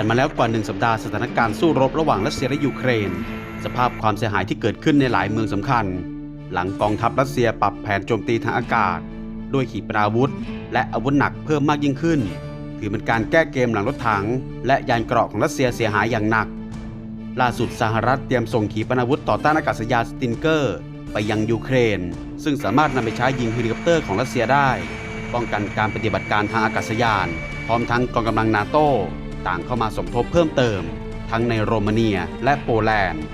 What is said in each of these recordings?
านมาแล้วกว่าหนึ่งสัปดาห์สถานการณ์สู้รบระหว่างรัสเซียและยูเครน สภาพความเสียหายที่เกิดขึ้นในหลายเมืองสำคัญ หลังกองทัพรัสเซียปรับแผนโจมตีทางอากาศ ด้วยขีปนาวุธ และอาวุธหนักเพิ่มมากยิ่งขึ้น ถือเป็นการแก้เกมหลังรถถัง และยานเกราะของรัสเซียเสียหายอย่างหนัก ล่าสุดสหรัฐเตรียมส่งขีปนาวุธต่อต้านอากาศยานสตินเกอร์ ไปยังยูเครน ซึ่งสามารถนำไปใช้ยิงเฮลิคอปเตอร์ของรัสเซียได้ ป้องกันการปฏิบัติการทางอากาศยาน พร้อมทั้งกองกำลังนาโต ต่างเข้ามาสมทบเพิ่มเติม ทั้งในโรมาเนียและโปแลนด์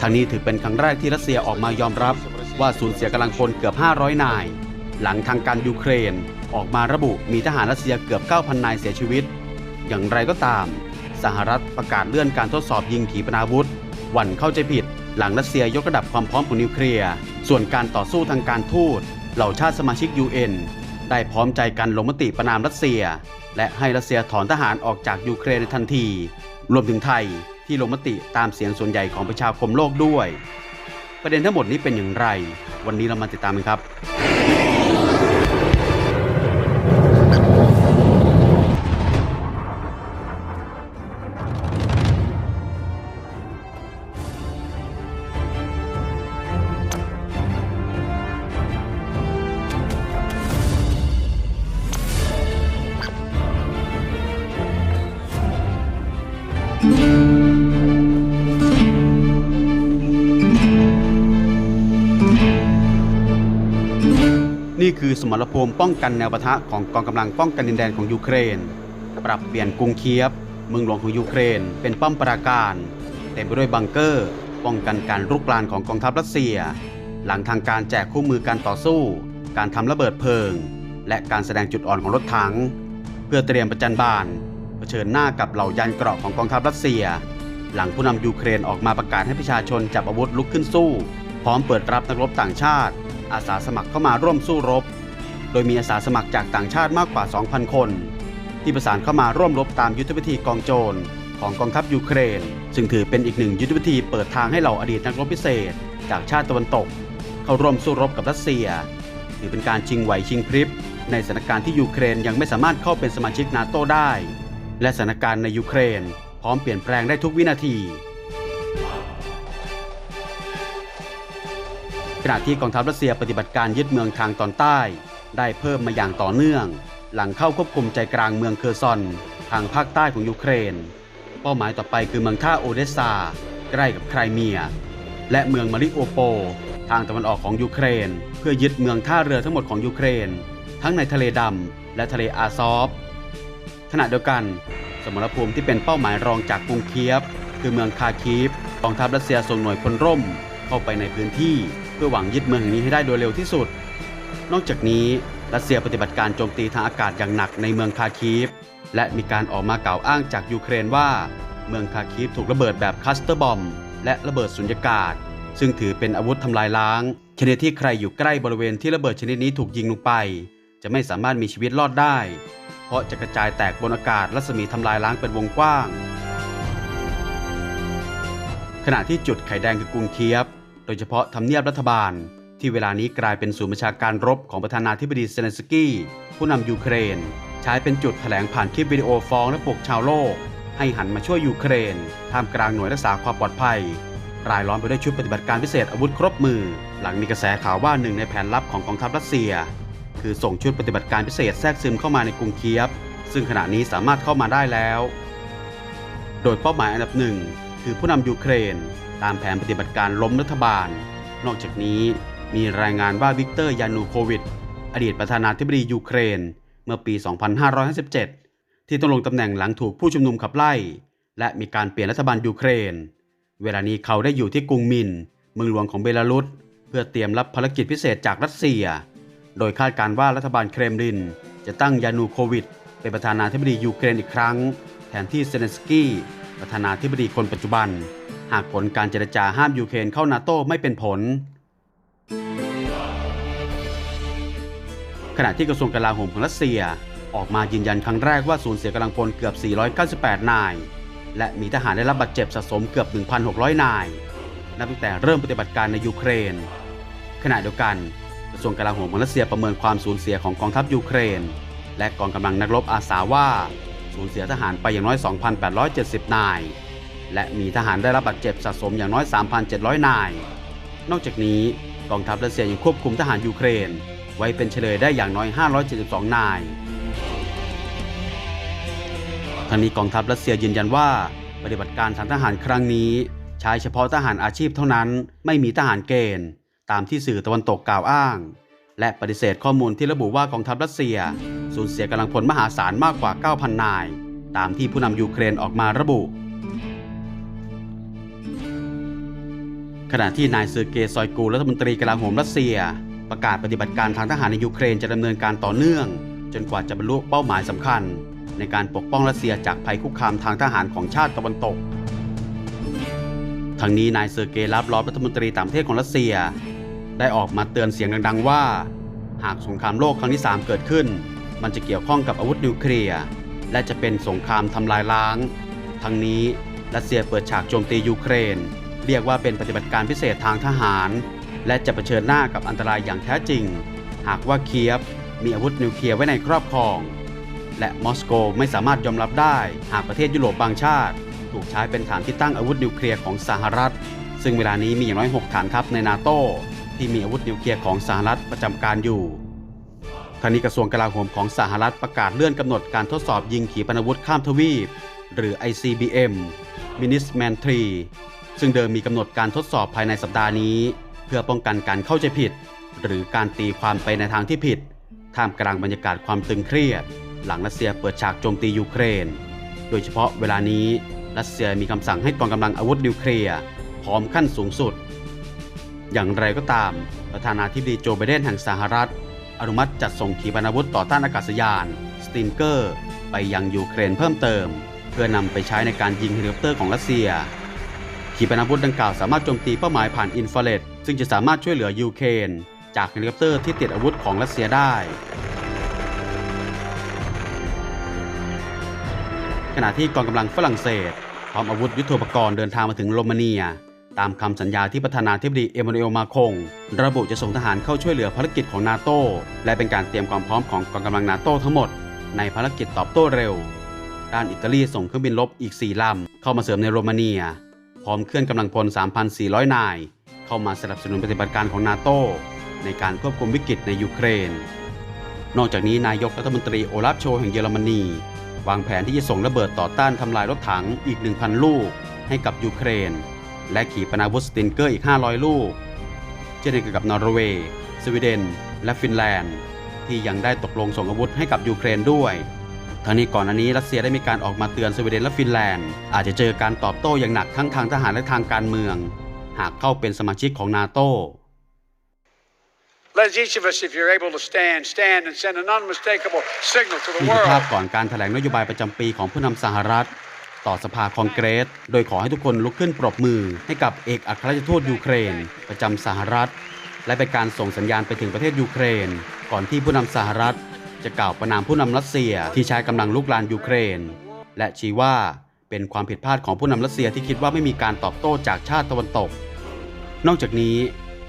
ทางนี้ถือเป็นครั้งแรกที่รัสเซียออกมายอมรับ ว่าสูญเสียกำลังพลเกือบ 500 นาย หลังทางการยูเครนออกมาระบุมีทหารรัสเซียเกือบ 9,000 นายเสียชีวิต อย่างไรก็ตาม สหรัฐประกาศเลื่อนการทดสอบยิงขีปนาวุธ วันเข้าใจผิด หลังรัสเซียยกระดับความพร้อมของนิวเคลียร์ ส่วนการต่อสู้ทางการทูตเหล่าชาติสมาชิก UN ได้พร้อมใจกันลงมติประนามรัสเซีย และให้รัสเซียถอนทหารออกจากยูเครนในทันที รวมถึงไทยที่ลงมติตามเสียงส่วนใหญ่ของประชาคมโลกด้วย ประเด็นทั้งหมดนี้เป็นอย่างไร วันนี้เรามาติดตามกันครับ สมรภูมิป้องกันแนวปะทะของกองกำลังป้องกันดินแดนของยูเครน ปรับเปลี่ยนกรุงเคียฟเมืองหลวงของยูเครน เป็นป้อมปราการเต็มไปด้วยบังเกอร์ ป้องกันการรุกรานของกองทัพรัสเซีย หลังทางการแจกคู่มือการต่อสู้ การทำระเบิดเพลิง และการแสดงจุดอ่อนของรถถัง เพื่อเตรียมประจันบานเผชิญหน้ากับเหล่ายานเกราะของกองทัพรัสเซีย หลังผู้นำยูเครนออกมาประกาศให้ประชาชนจับอาวุธลุกขึ้นสู้ พร้อมเปิดรับนักรบต่างชาติ อาสาสมัครเข้ามาร่วมสู้รบ ดยมีอาสาสมัครจากต่างชาติมากกว่า 2,000 คน ที่ประสานเข้ามาร่วมรบตามยุทธวิธีกองโจรของกองทัพยูเครน ซึ่งถือเป็นอีกหนึ่งยุทธวิธีเปิดทางให้เหล่าอดีตนักรบพิเศษ จากชาติตะวันตก เข้าร่วมสู้รบกับรัสเซีย ถือเป็นการชิงไหวชิงพริบ ในสถานการณ์ที่ยูเครนยังไม่สามารถเข้าเป็นสมาชิกนาโตได้ และสถานการณ์ในยูเครน พร้อมเปลี่ยนแปลงได้ทุกวินาทีขณะที่กองทัพรัสเซียปฏิบัติการยึดเมืองทางตอนใต้ ได้เพิ่มมาอย่างต่อเนื่อง หลังเข้าควบคุมใจกลางเมืองเคอร์ซอน ทางภาคใต้ของยูเครน เป้าหมายต่อไปคือเมืองท่าโอเดสซาใกล้กับไครเมีย และเมืองมาริโอโป ทางตะวันออกของยูเครน เพื่อยึดเมืองท่าเรือทั้งหมดของยูเครน ทั้งในทะเลดำและทะเลอาซอฟขณะเดียวกัน สมรภูมิที่เป็นเป้าหมายรองจากกรุงเคียฟ คือเมืองคาคีฟกองทัพรัสเซียส่งหน่วยพลร่ม เข้าไปในพื้นที่ เพื่อหวังยึดเมืองแห่งนี้ให้ได้โดยเร็วที่สุด นอกจากนี้รัสเซียปฏิบัติการโจมตีทางอากาศอย่างหนักในเมืองคาคีฟ และมีการออกมากล่าวอ้างจากยูเครนว่า เมืองคาคีฟถูกระเบิดแบบคัสเตอร์บอมและระเบิดสุญญากาศ ซึ่งถือเป็นอาวุธทำลายล้าง ชนิดที่ใครอยู่ใกล้บริเวณที่ระเบิดชนิดนี้ถูกยิงลงไป จะไม่สามารถมีชีวิตรอดได้ เพราะจะกระจายแตกบนอากาศรัศมีทำลายล้างเป็นวงกว้าง ขณะที่จุดไข่แดงคือกรุงเคียฟโดยเฉพาะทำเนียบรัฐบาล ที่เวลานี้กลายเป็นศูนย์ประชาการรบของประธานาธิบดีเซเลนสกี้ ผู้นำยูเครน ใช้เป็นจุดแถลงผ่านคลิปวิดีโอฟ้องและปลุกชาวโลก ให้หันมาช่วยยูเครนท่ามกลางหน่วยรักษาความปลอดภัย รายล้อมไปด้วยชุดปฏิบัติการพิเศษอาวุธครบมือ หลังมีกระแสข่าวว่าหนึ่งในแผนลับของกองทัพรัสเซีย คือส่งชุดปฏิบัติการพิเศษแทรกซึมเข้ามาในกรุงเคียฟ ซึ่งขณะนี้สามารถเข้ามาได้แล้ว โดยเป้าหมายอันดับหนึ่งคือผู้นำยูเครน ตามแผนปฏิบัติการล้มรัฐบาล นอกจากนี้ มีรายงานว่าวิกเตอร์ยานูโควิด อดีตประธานาธิบดียูเครน เมื่อปี 2557 ที่ต้องลงตำแหน่งหลังถูกผู้ชุมนุมขับไล่ และมีการเปลี่ยนรัฐบาลยูเครน เวลานี้เขาได้อยู่ที่กรุงมิน เมืองหลวงของเบลารุส เพื่อเตรียมรับภารกิจพิเศษจากรัสเซีย โดยคาดการณ์ว่ารัฐบาลเครมลิน จะตั้งยานูโควิด เป็นประธานาธิบดียูเครนอีกครั้ง แทนที่เซเลนสกี้ประธานาธิบดีคนปัจจุบัน หากผลการเจรจาห้ามยูเครนเข้านาโต้ไม่เป็นผล ขณะที่กระทรวงกลาโหมของรัสเซียออกมายืนยันครั้งแรกว่าสูญเสียกำลังพลเกือบ 498 นาย และมีทหารได้รับบาดเจ็บสะสมเกือบ 1,600 นาย นับตั้งแต่เริ่มปฏิบัติการในยูเครน ขณะเดียวกันกระทรวงกลาโหมของรัสเซียประเมินความสูญเสียของกองทัพยูเครน และกองกำลังนักรบอาสาว่าสูญเสียทหารไปอย่างน้อย 2,870 นาย และมีทหารได้รับบาดเจ็บสะสมอย่างน้อย 3,700 นาย นอกจากนี้ กองทัพรัสเซียยังควบคุมทหารยูเครน ไว้เป็นเฉลยได้อย่างน้อย 572 นายทางนี้กองทัพรัสเซียยืนยันว่า ปฏิบัติการทางทหารครั้งนี้ ใช้เฉพาะทหารอาชีพเท่านั้นไม่มีทหารเกณฑ์ ตามที่สื่อตะวันตกกล่าวอ้าง และปฏิเสธข้อมูลที่ระบุว่ากองทัพรัสเซีย สูญเสียกำลังพลมหาศาลมากกว่า 9,000 นาย ตามที่ผู้นำยูเครนออกมาระบุ ขณะที่นายเซอร์เกย์ซอยกูรัฐมนตรีกลาโหมรัสเซีย ประกาศปฏิบัติการทางทหารในยูเครนจะดำเนินการต่อเนื่อง จนกว่าจะบรรลุเป้าหมายสำคัญ ในการปกป้องรัสเซียจากภัยคุกคามทางทหารของชาติตะวันตกทั้งนี้นายเซอร์เกย์ลาฟลอฟรัฐมนตรีต่างประเทศของรัสเซีย ได้ออกมาเตือนเสียงดัง ๆ ว่า หากสงครามโลกครั้งที่ 3 เกิดขึ้น มันจะเกี่ยวข้องกับอาวุธนิวเคลียร์และจะเป็นสงครามทำลายล้าง ทั้งนี้รัสเซียเปิดฉากโจมตียูเครน เรียกว่าเป็นปฏิบัติการพิเศษทางทหาร และจะเผชิญหน้ากับอันตรายอย่างแท้จริง หากว่าเคียฟมีอาวุธนิวเคลียร์ไว้ในครอบครอง และมอสโกไม่สามารถยอมรับได้หากประเทศยุโรปบางชาติ ถูกใช้เป็นฐานที่ตั้งอาวุธนิวเคลียร์ของสหรัฐ ซึ่งเวลานี้มีอย่างน้อย 6 ฐานทัพในนาโตที่มีอาวุธนิวเคลียร์ของสหรัฐประจำการอยู่ทางนี้กระทรวงกลาโหมของสหรัฐประกาศเลื่อนกำหนดการทดสอบยิงขีปนาวุธข้ามทวีป หรือ ICBM Minuteman 3 ซึ่งเดิมมีกำหนดการทดสอบภายในสัปดาห์นี้ เพื่อป้องกันการเข้าใจผิด หรือการตีความไปในทางที่ผิด ท่ามกลางบรรยากาศความตึงเครียด หลังรัสเซียเปิดฉากโจมตียูเครน โดยเฉพาะเวลานี้รัสเซียมีคำสั่งให้กองกำลังอาวุธนิวเคลียร์พร้อมขั้นสูงสุด อย่างไรก็ตาม ประธานาธิบดีโจไบเดนแห่งสหรัฐ อนุมัติจัดส่งขีปนาวุธต่อต้านอากาศยานสตินเกอร์ ไปยังยูเครนเพิ่มเติม เพื่อนำไปใช้ในการยิงเฮลิคอปเตอร์ของรัสเซีย ขีปนาวุธดังกล่าวสามารถโจมตีเป้าหมายผ่านอินฟราเรดซึ่งจะสามารถช่วยเหลือยูเครนจากเฮลิคอปเตอร์ที่ติดอาวุธของรัสเซียได้ ขณะที่กองกำลังฝรั่งเศส พร้อมอาวุธยุทโธปกรณ์เดินทางมาถึงโรมาเนีย ตามคำสัญญาที่ประธานาธิบดีเอมานูเอลมาคง ระบุจะส่งทหารเข้าช่วยเหลือภารกิจของนาโตและเป็นการเตรียมความพร้อมของกองกำลังนาโตทั้งหมด ในภารกิจตอบโต้เร็ว ด้านอิตาลีส่งเครื่องบินรบอีก4ลำเข้ามาเสริมในโรมาเนีย พร้อมเคลื่อนกำลังพล 3,400 นาย เข้ามาสนับสนุนปฏิบัติการของนาโตในการควบคุมวิกฤตในยูเครน นอกจากนี้นายกรัฐมนตรีโอลาฟโชแห่งเยอรมนี วางแผนที่จะส่งระเบิดต่อต้านทำลายรถถังอีก 1,000 ลูกให้กับยูเครน และขีปนาวุธสตินเกอร์อีก 500 ลูก เช่นเดียวกับนอร์เวย์ สวีเดน และฟินแลนด์ ที่ยังได้ตกลงส่งอาวุธให้กับยูเครนด้วย ทั้งนี้ก่อนอันนี้รัสเซียได้มีการออกมาเตือนสวีเดนและฟินแลนด์ อาจจะเจอการตอบโต้อย่างหนักทั้งทางทหารและทางการเมือง หากเข้าเป็นสมาชิกของนาโต Let each of us, if you're able to stand, stand and send an unmistakable signal to the นี่คือภาพ world. ก่อนการแถลงนโยบายประจำปีของผู้นำสหรัฐ ต่อสภาคองเกรส โดยขอให้ทุกคนลุกขึ้นปรบมือให้กับเอกอัครราชทูตยูเครน ประจำสหรัฐ และเป็นการส่งสัญญาณไปถึงประเทศยูเครน ก่อนที่ผู้นำสหรัฐ จะกล่าวประนามผู้นำรัสเซียที่ใช้กำลังลุกลานยูเครน และชี้ว่าเป็นความผิดพลาดของผู้นำรัสเซียที่คิดว่าไม่มีการตอบโต้จากชาติตะวันตก นอกจากนี้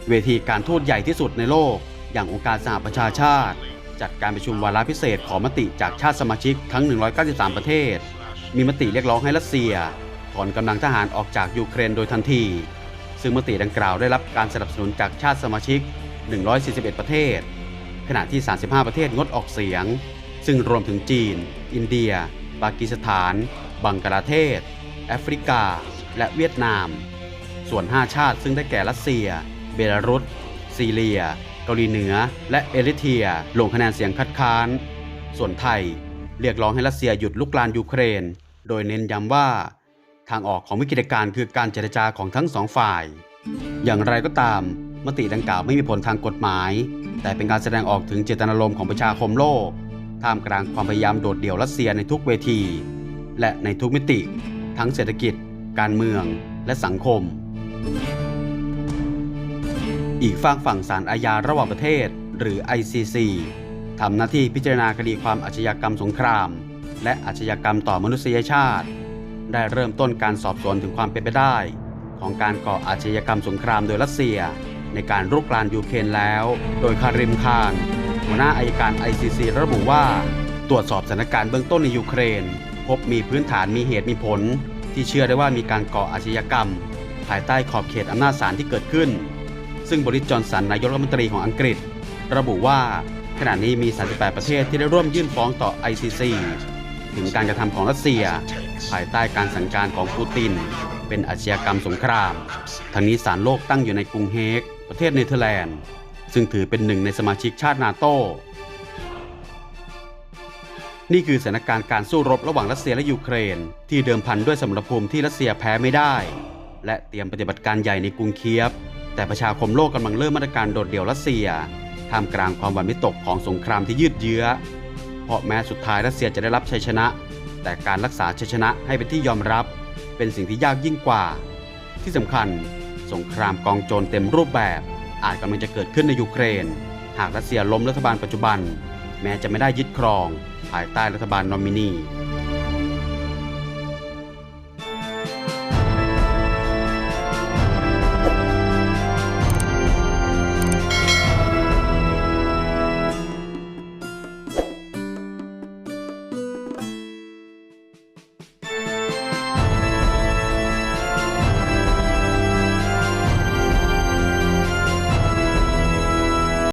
เวทีการทูตใหญ่ที่สุดในโลก อย่างองค์การสหประชาชาติ จัดการประชุมวาระพิเศษขอมติจากชาติสมาชิกทั้ง 193 ประเทศ มีมติเรียกร้องให้รัสเซียถอนกำลังทหารออกจากยูเครนโดยทันที ซึ่งมติดังกล่าวได้รับการสนับสนุนจากชาติสมาชิก 141 ประเทศ ขณะที่ 35 ประเทศงดออกเสียง ซึ่งรวมถึงจีน อินเดีย ปากีสถาน บังกลาเทศ แอฟริกา และเวียดนาม ส่วน 5 ชาติซึ่งได้แก่รัสเซีย เบลารุส ซีเรีย เกาหลีเหนือ และเอริเทีย ลงคะแนนเสียงคัดค้าน ส่วนไทย เรียกร้องให้รัสเซียหยุดลุกลานยูเครน โดยเน้นย้ำว่า ทางออกของวิกฤตการณ์คือการเจรจาของทั้งสองฝ่าย อย่างไรก็ตาม มติดังกล่าวไม่มีผลทางกฎหมาย แต่เป็นการแสดงออกถึงเจตนารมณ์ของประชาคมโลก ท่ามกลางความพยายามโดดเดี่ยวรัสเซียในทุกเวที และในทุกมิติ ทั้งเศรษฐกิจ การเมือง และสังคม อีกฝากฝั่งศาลอาญาระหว่างประเทศ หรือ ICC ทำหน้าที่พิจารณาคดีความอาชญากรรมสงคราม และอาชญากรรมต่อมนุษยชาติ ได้เริ่มต้นการสอบสวนถึงความเป็นไปได้ ของการก่ออาชญากรรมสงครามโดยรัสเซีย ในการรุกรานยูเครนแล้ว โดยคาริมคานหัวหน้าอายการ ICC ระบุว่า ตรวจสอบสถานการณ์เบื้องต้นในยูเครน พบมีพื้นฐานมีเหตุมีผล ที่เชื่อได้ว่ามีการก่ออาชญากรรม ภายใต้ขอบเขตอำนาจศาลที่เกิดขึ้น ซึ่งบริสจอนสันนายกรัฐมนตรีของอังกฤษ ระบุว่าขณะนี้มี 38 ประเทศที่ได้ร่วมยื่นฟ้องต่อ ICC ถึงการกระทำของรัสเซีย ภายใต้การสั่งการของปูติน เป็นอาชญากรรมสงคราม ทั้งนี้ศาลโลกตั้งอยู่ในกรุงเฮก ประเทศเนเธอร์แลนด์ ซึ่งถือเป็นหนึ่งในสมาชิกชาตินาโต นี่คือสถานการณ์การสู้รบระหว่างรัสเซียและยูเครน ที่เดิมพันด้วยสมรภูมิที่รัสเซียแพ้ไม่ได้ และเตรียมปฏิบัติการใหญ่ในกรุงเคียฟ แต่ประชาคมโลกกำลังเริ่มมาตรการโดดเดี่ยวรัสเซียท่ามกลางความหวั่นวิตกของสงครามที่ยืดเยื้อ เพราะแม้สุดท้ายรัสเซียจะได้รับชัยชนะ แต่การรักษาชัยชนะให้เป็นที่ยอมรับ เป็นสิ่งที่ยากยิ่งกว่า ที่สำคัญ สงครามกองโจรเต็มรูปแบบ อาจกำลังจะเกิดขึ้นในยูเครน หากรัสเซียล้มรัฐบาลปัจจุบัน แม้จะไม่ได้ยึดครอง ภายใต้รัฐบาลนอมินี